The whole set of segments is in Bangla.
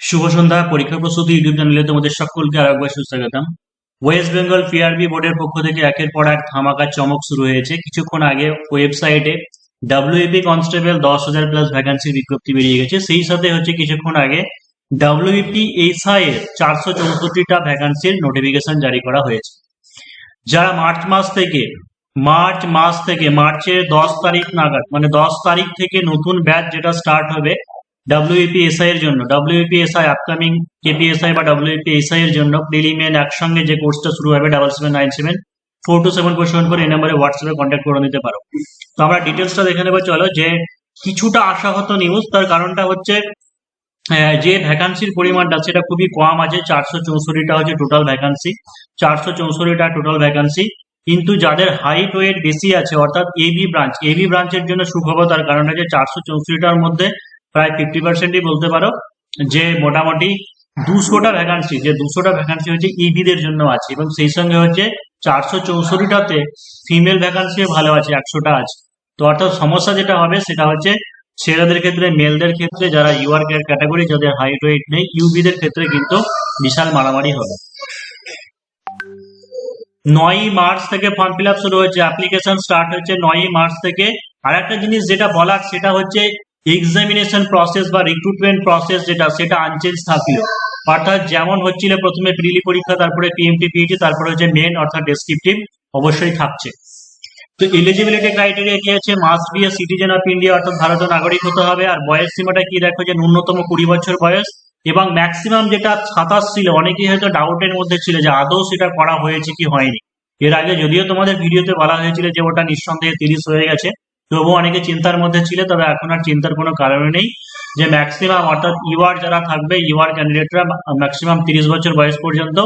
শুভ সন্ধ্যা পরীক্ষা প্রস্তুতি ইউটিউব চ্যানেলে তোমাদের সকলকে আর একবার সুস্বাগতম। ওয়েস্ট বেঙ্গল পিআরবি বোর্ডের পক্ষ থেকে একের পর এক ধামাকা চমক শুরু হয়েছে। কিছুক্ষণ আগে ওয়েবসাইটে ডাব্লিউপি কনস্টেবল দশ হাজার প্লাস ভ্যাকান্সির বিজ্ঞপ্তি বেরিয়ে গেছে। সেই সাথে হচ্ছে কিছুক্ষণ আগে ডাব্লিউপি এসআই এর চারশো চৌষট্টিটা ভ্যাকান্সির নোটিফিকেশন জারি করা হয়েছে। যারা মার্চ মাস থেকে মার্চ মাস থেকে, মার্চের দশ তারিখ নাগাদ মানে দশ তারিখ থেকে নতুন ব্যাচ যেটা স্টার্ট হবে ডাব্লিউপিএসআই এর জন্য ডাব্লিউপিএসআই আপকামিং কেপিএসআই বা ডাব্লিউপিএসআই এর জন্য প্রিলিমেন একসঙ্গে যে কোর্সটা শুরু হবে double seven nine seven four two seven four seven four এই নাম্বারে হোয়াটসঅ্যাপে কন্ট্যাক্ট করে নিতে পারো। তো আমরা ডিটেলসটা দেখে নেব, চলো, যে কিছুটা আশাহত নিউজ তার কারণটা হচ্ছে যে ভ্যাকান্সির পরিমাণটা, সেটা খুবই কম আছে, চারশো চৌষট্টিটা হচ্ছে টোটাল ভ্যাকান্সি চারশো চৌষট্টিটা টোটাল ভ্যাকান্সি কিন্তু যাদের হাইট ওয়েট বেশি আছে, অর্থাৎ এবি ব্রাঞ্চ এবি ব্রাঞ্চের জন্য সুখবর তার কারণ হচ্ছে চারশো চৌষট্টিটার মধ্যে প্রায় ফিফটি পার্সেন্টই বলতে পারো যে মোটামুটি দুশোটা ভ্যাকান্সি যে দুশোটা ভ্যাকান্সি হচ্ছে ইবিদের জন্য আছে এবং সেই সঙ্গে হচ্ছে চারশো চৌষট্টিটাতে ফিমেল ভ্যাকান্সিও ভালো আছে, একশোটা আছে। তো অর্থাৎ সমস্যা যেটা হবে সেটা হচ্ছে ছেলেদের ক্ষেত্রে মেলদের ক্ষেত্রে যারা ইউআর ক্যাটাগরি যাদের হাইট ওয়েট নেই ইউবিদের ক্ষেত্রে কিন্তু বিশাল মারামারি হবে। নয়ই মার্চ থেকে ফর্ম ফিল আপ শুরু হয়েছে অ্যাপ্লিকেশন স্টার্ট হচ্ছে নয়ই মার্চ থেকে। আর একটা জিনিস যেটা বলার, সেটা হচ্ছে এক্সামিনেশন প্রসেস বা রিক্রুটমেন্ট প্রসেস যেটা, সেটা আনচেঞ্জ থাকল। অর্থাৎ যেমন হচ্ছিল, প্রথমে প্রিলি পরীক্ষা, তারপরে পিএমটি পিএইচি তারপরে হচ্ছে মেন অর্থাৎ ডেসক্রিপটিভ অবশ্যই থাকছে। তো এলিজিবিলিটি ক্রাইটেরিয়া কি আছে must be a citizen of India অর্থাৎ ভারতীয় নাগরিক হতে হবে। আর বয়স সীমাটা কি দেখো যে ন্যূনতম কুড়ি বছর বয়স। এবং ম্যাক্সিমাম যেটা সাতাশ ছিল, অনেকেই হয়তো ডাউটের মধ্যে ছিল যে আদৌ সেটা করা হয়েছে কি হয়নি। এর আগে যদিও তোমাদের ভিডিওতে বলা হয়েছিল যে ওটা নিঃসন্দেহে তিরিশ হয়ে গেছে, তবুও অনেকে চিন্তার মধ্যে ছিল, তবে এখন আর চিন্তার কোনো কারণ নেই যে ম্যাক্সিমাম অর্থাৎ ইউআর যারা থাকবে ইউআর ক্যান্ডিডেটরা ম্যাক্সিমাম তিরিশ বছর বয়স পর্যন্ত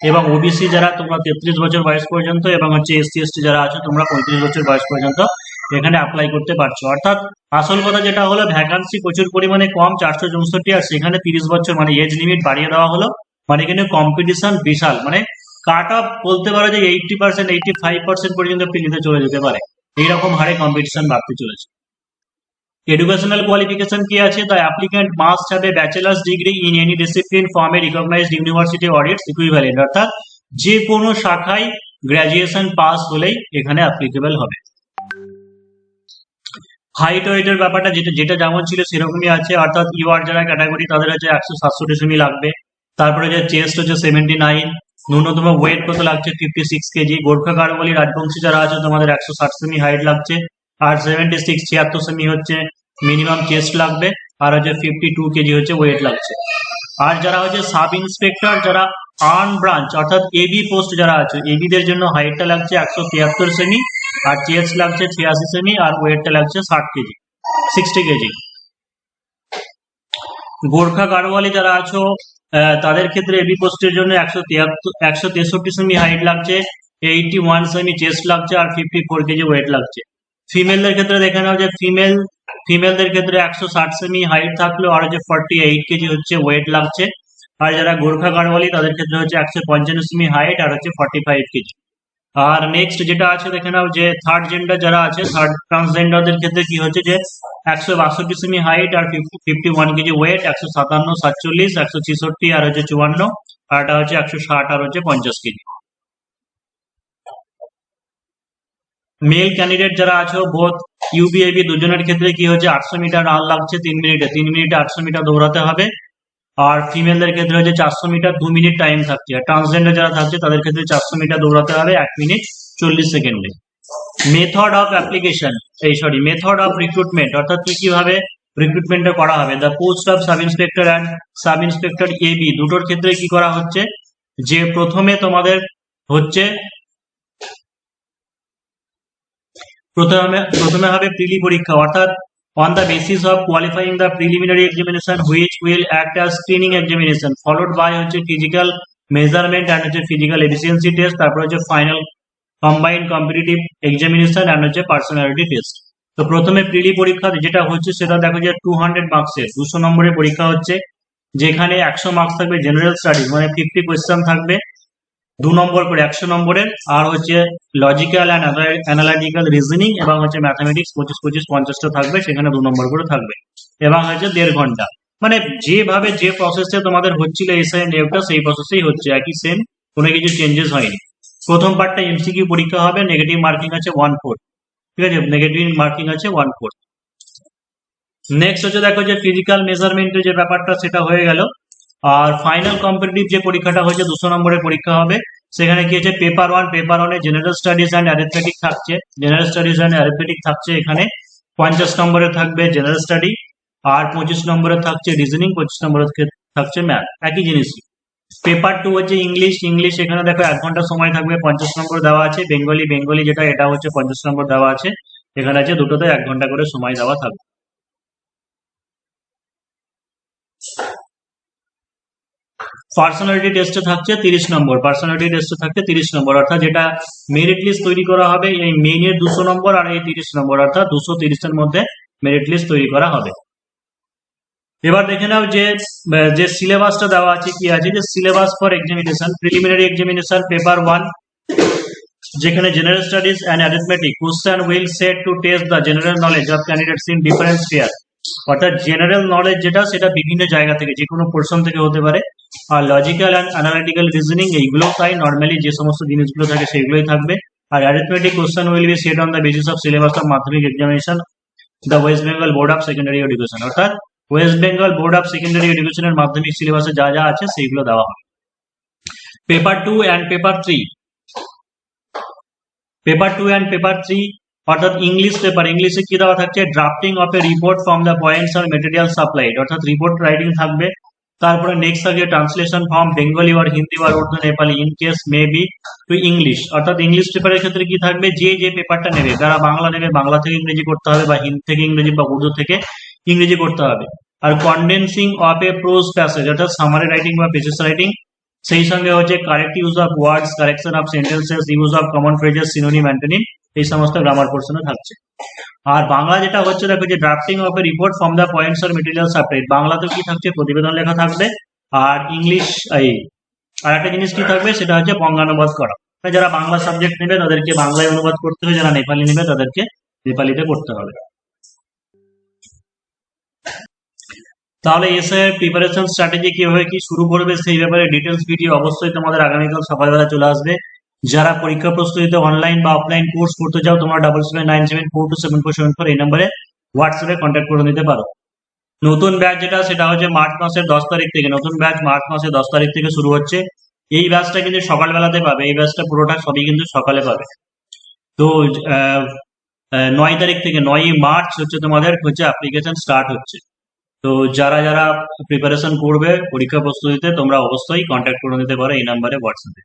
এবং ওবিসি যারা তোমরা তেত্রিশ বছর বয়স পর্যন্ত এবং হচ্ছে এসসি এসটি যারা আছো, তোমরা পঁয়ত্রিশ বছর বয়স পর্যন্ত এখানে অ্যাপ্লাই করতে পারছ। অর্থাৎ আসল কথা যেটা হলো ভ্যাকান্সি প্রচুর পরিমাণে কম, চারশো চৌষট্টি, আর সেখানে তিরিশ বছর মানে এজ লিমিট বাড়িয়ে দেওয়া হলো। মানে এখানে কম্পিটিশন বিশাল। মানে কাট অফ বলতে পারো যে eighty percent eighty five percent পর্যন্ত পিলিতে চলে যেতে পারে। এইরকম হারে কম্পিটিশন বাড়তে চলেছে। এডুকেশনাল কোয়ালিফিকেশন কি আছে? The applicant must have a bachelor's degree in any discipline from a recognised university or its equivalent অর্থাৎ যে কোনো শাখায় গ্র্যাজুয়েশন পাস হলেই এখানে অ্যাপ্লিকেবল হবে। হাইট ওয়েটের ব্যাপারটা যেটা যেটা যেমন ছিল সেরকমই আছে। অর্থাৎ ইউআর যারা ক্যাটাগরি তাদের হচ্ছে একশো সাতষট্টি সেমি লাগবে। তারপরে যে চেস্ট হচ্ছে সেভেন্টি নাইন ন্যূনতম ওয়েট কত লাগছে? Fifty six kg. গোর্খা কারবলি রাজবংশী যারা আছে, তোমাদের একশো ষাট সেমি হাইট লাগছে। আর সেভেন্টি সিক্স ছিয়াত্তর সেমি হচ্ছে মিনিমাম চেস্ট লাগবে। আর হচ্ছে ফিফটি টু কেজি হচ্ছে ওয়েট লাগছে। আর যারা হচ্ছে সাব ইন্সপেক্টর যারা আর্ন ব্রাঞ্চ অর্থাৎ এবি পোস্ট যারা আছে এবিদের জন্য হাইটটা লাগছে একশো তিয়াত্তর সেমি। আর চেস্ট লাগছে ছিয়াশি সেমি আর ওয়েটটা লাগছে ষাট kg sixty kg. Gorkha Garhwali যারা আছো তাদের ক্ষেত্রে এবি পোস্টের জন্য একশো তিয়াত্তর, একশো তেষট্টি সেমি হাইট লাগছে এইটি ওয়ান সেমি চেস্ট লাগছে আর ফিফটি ফোর কেজি ওয়েট লাগছে। ফিমেলদের ক্ষেত্রে দেখে নাও যে ফিমেল ফিমেলদের ক্ষেত্রে একশো ষাট সেমি হাইট থাকলেও আর হচ্ছে ফর্টি এইট কেজি হচ্ছে ওয়েট লাগছে। আর যারা গোর্খা গাড়ওয়ালি তাদের ক্ষেত্রে হচ্ছে একশো পঞ্চান্ন সেমি হাইট আর হচ্ছে ফর্টি ফাইভ কেজি। আর নেক্সট যেটা আছে, দেখে নাও যে থার্ড জেন্ডার যারা আছে থার্ড ট্রান্সজেন্ডারদের ক্ষেত্রে কি হচ্ছে যে একশো বাষট্টি সেমি হাইট আর ফিফটি ওয়ান কেজি ওয়েট একশো সাতান্ন, সাতচল্লিশ, একশো ছেষট্টি আর হচ্ছে চুয়ান্ন, আর এটা হচ্ছে একশো ষাট আর হচ্ছে পঞ্চাশ কেজি মেল ক্যান্ডিডেট যারা আছো বোধ ইউবিএবি দুজনের ক্ষেত্রে কি হচ্ছে, আটশো মিটার রান লাগছে তিন মিনিটে তিন মিনিটে আটশো মিটার দৌড়াতে হবে। আর ফিমেলদের ক্ষেত্রে হচ্ছে চারশো মিটার দু মিনিট টাইম থাকছে। আর ট্রান্সজেন্ডার যারা থাকছে, তাদের ক্ষেত্রে চারশো মিটার দৌড়াতে হবে এক মিনিট চল্লিশ সেকেন্ডে মেথড অফ অ্যাপ্লিকেশন এই সরি মেথড অফ রিক্রুটমেন্ট অর্থাৎ কি কীভাবে রিক্রুটমেন্টটা করা হবে? The post of sub inspector and sub inspector AB দুটোর ক্ষেত্রে কি করা হচ্ছে? যে প্রথমে তোমাদের হচ্ছে প্রথমে প্রথমে হবে প্রিলি পরীক্ষা, অর্থাৎ on the basis of qualifying the preliminary examination which will act as screening examination followed by হচ্ছে physical measurement and হচ্ছে physical efficiency test তারপর হচ্ছে final combined competitive examination and হচ্ছে personality test তো প্রথমে প্রিলি পরীক্ষা যেটা হচ্ছে সেটা দেখো যে টু হান্ড্রেড মার্কসের দুশো নম্বরের পরীক্ষা হচ্ছে যেখানে একশো মার্কস থাকবে জেনারেল স্টাডিজ মানে ফিফটি কোয়েশ্চেন থাকবে দু নম্বর করে, একশো নম্বরের, আর হচ্ছে লজিক্যাল অ্যান্ড অ্যানালাইটিক্যাল রিজনিং এবং হচ্ছে ম্যাথামেটিক্স পঁচিশ পঁচিশ পঞ্চাশটা থাকবে, সেখানে দু নম্বর করে থাকবে। এবং হচ্ছে দেড় ঘণ্টা। মানে যেভাবে যে প্রসেসে তোমাদের হচ্ছিল এসআই নেভটা সেই প্রসেসেই হচ্ছে, একই সেম কোনো কিছু চেঞ্জেস হয়নি। প্রথম পার্টটা এমসিকিউ পরীক্ষা হবে নেগেটিভ মার্কিং আছে ওয়ান ফোর ঠিক আছে? নেগেটিভ মার্কিং আছে ওয়ান ফোর নেক্সট হচ্ছে দেখো যে ফিজিক্যাল মেজারমেন্টের যে ব্যাপারটা, সেটা হয়ে গেল। আর ফাইনাল কম্পিটিটিভ যে পরীক্ষাটা হয়েছে দুশো নম্বরের পরীক্ষা হবে, সেখানে কি হচ্ছে পেপার ওয়ান পেপার ওয়ানে জেনারেল স্টাডিজ অ্যান্ড অ্যারিথমেটিক থাকছে। জেনারেল স্টাডিজ অ্যান্ড অ্যারিথমেটিক থাকছে এখানে। পঞ্চাশ নম্বরে থাকবে জেনারেল স্টাডি আর পঁচিশ নম্বরে থাকছে রিজনিং পঁচিশ নম্বরে থাকছে ম্যাথ একই জিনিসই পেপার টু হচ্ছে ইংলিশ ইংলিশ এখানে দেখো এক ঘণ্টা সময় থাকবে, পঞ্চাশ নম্বর দেওয়া আছে বেঙ্গলি বেঙ্গলি যেটা, এটা হচ্ছে পঞ্চাশ নম্বর দেওয়া আছে। এখানে আছে দুটোতে এক ঘণ্টা করে সময় দেওয়া থাকবে। পার্সোনালিটি টেস্টে থাকছে তিরিশ নম্বর। পার্সোনালিটি টেস্টে থাকছে তিরিশ নম্বর। অর্থাৎ যেটা মেরিট লিস্ট তৈরি করা হবে, এই মেইনের দুশো নম্বর আর এই তিরিশ নম্বর। অর্থাৎ দুশো তিরিশের মধ্যে মেরিট লিস্ট তৈরি করা হবে। এবার দেখে নাও যে যে সিলেবাসটা দেওয়া আছে কি আছে? যে syllabus for examination preliminary examination paper one যেখানে general studies and arithmetic question will set to test the general knowledge of candidates in different sphere অর্থাৎ জেনারেল নলেজ যেটা, সেটা বিভিন্ন জায়গা থেকে যে কোনো পোর্শন থেকে হতে পারে। আর লজিক্যাল অ্যান্ড অ্যানালিটিক্যাল রিজনিং এইগুলো তাই নর্মালি যে সমস্ত জিনিসগুলো থাকে সেগুলোই থাকবে। আর arithmetic question will be set on the basis of syllabus of Madhyamik examination the West Bengal Board of Secondary Education অর্থাৎ West Bengal Board of Secondary এডুকেশনের মাধ্যমিক সিলেবাসে যা যা আছে সেইগুলো দেওয়া হবে। Paper two and paper three paper two and paper three অর্থাৎ ইংলিশ পেপার ইংলিশে কি দেওয়া থাকছে? Drafting of a report from the points or material supplied অর্থাৎ রিপোর্ট রাইটিং থাকবে। তারপরে নেক্সট থাকবে translation from Bengali or Hindi or Urdu Nepali in case may be to English অর্থাৎ ইংলিশ পেপারের ক্ষেত্রে কি থাকবে? যে যে পেপারটা নেবে, যারা বাংলা নেবে, বাংলা থেকে ইংরেজি করতে হবে বা হিন্দি থেকে ইংরেজি বা উর্দু থেকে ইংরেজি করতে হবে। আর condensing of a prose passage অর্থাৎ সামারি রাইটিং বা পেজেস রাইটিং সেই সঙ্গে হচ্ছে correct use of words correction of sentences use of common phrases synonym antonym এই সমস্ত গ্রামার পোর্শনে থাকছে। আর বাংলা যেটা হচ্ছে, দেখো যে drafting of a report from the points or material supplied বাংলাতেও কি থাকছে? প্রতিবেদন লেখা থাকবে। আর ইংলিশ এই, আর একটা জিনিস কি থাকবে? সেটা হচ্ছে বঙ্গানুবাদ করা। যারা বাংলা সাবজেক্ট নেবে, তাদেরকে বাংলায় অনুবাদ করতে হবে। যারা নেপালি নেবে, তাদেরকে নেপালিতে করতে হবে। তাহলে এর প্রিপারেশন স্ট্র্যাটেজি কীভাবে কি শুরু করবে, সেই ব্যাপারে ডিটেলস ভিডিও অবশ্যই তোমাদের আগামীকাল সকালবেলা চলে আসবে। যারা পরীক্ষা প্রস্তুতিতে অনলাইন বা অফলাইন কোর্স করতে চাও, তোমরা double seven nine seven four two seven four seven four এই নম্বরে হোয়াটসঅ্যাপে কন্ট্যাক্ট করে নিতে পারো। নতুন ব্যাচ যেটা সেটা হচ্ছে মার্চ মাসের দশ তারিখ থেকে। নতুন ব্যাচ মার্চ মাসের দশ তারিখ থেকে শুরু হচ্ছে। এই ব্যাচটা কিন্তু সকালবেলাতে পাবে। এই ব্যাচটা পুরোটা সবই কিন্তু সকালে পাবে। তো নয় তারিখ থেকে নয়ই মার্চ হচ্ছে তোমাদের হচ্ছে অ্যাপ্লিকেশন স্টার্ট হচ্ছে। তো যারা যারা প্রিপারেশন করবে পরীক্ষা প্রস্তুতিতে, তোমরা অবশ্যই কন্ট্যাক্ট করে নিতে পারো এই নাম্বারে হোয়াটসঅ্যাপে